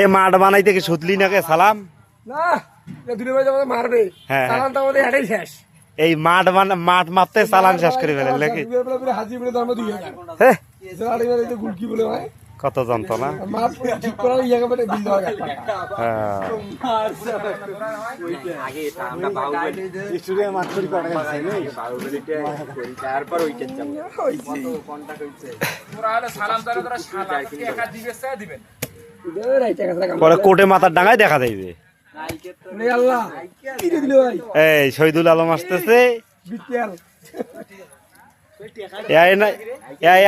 এ মাঠ বানাইতে কি সুতলি নাকি? সালাম। না মারবে হ্যাঁ। হেঁটেই শেষ। এই মাঠ মাঠ মাপতে চালান শেষ করে ফেলেন নাকি? হয়। কত যন্ত্রণা। মাছ পরে কোটে মাথার ডাঙায় দেখা যাইবে। আল্লাহ। কি দিল ভাই? এই শহীদুল আলম আসতেছে।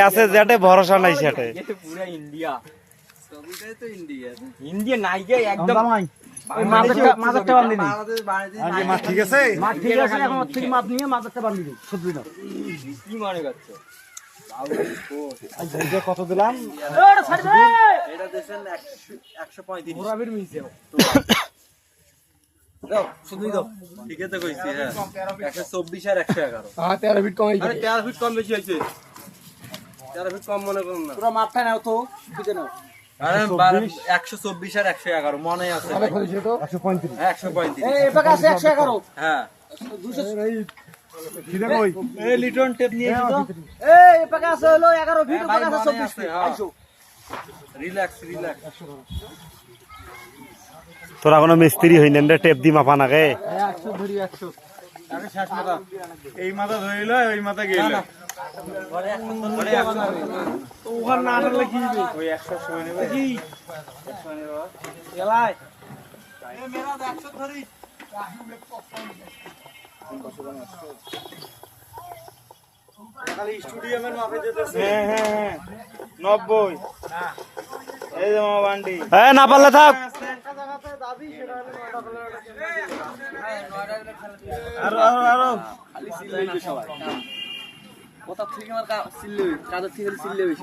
আছে যেটে ভরসা নাই সেটে। ঠিক আছে? কত দিলাম? এটা একশো পঁয়ত্রিশ। ঠিক আছে হ্যাঁ। একশো চব্বিশ আর একশো এগারো। হ্যাঁ তেরো ফিট কমাই আরে তেরো ফিট কম বেশি হয়েছে তেরো ফিট কম মনে করুন না। পুরো মাঠটা নাও তো নাও। একশো চব্বিশ। আর একশো এগারো মনে আছে। তাহলে খুঁজেছে হ্যাঁ, একশো পঁয়ত্রিশ। এই এবার আছে একশো এগারো। হ্যাঁ। এই লিটন টেপ নিয়ে হলো এগারো ফিট মনে চব্বিশ তোরা কোনো মিস্ত্রি হইনেন রে টেপ দি মাপা নাগে। একশো ধরি এই মাথা ধরিল ওই মাথা গেল না কি একশো হ্যাঁ হ্যাঁ না পারলে থাক। আরও আরও আরও। কোথা থেকে আমার কাদের থেকে সিললে বেশি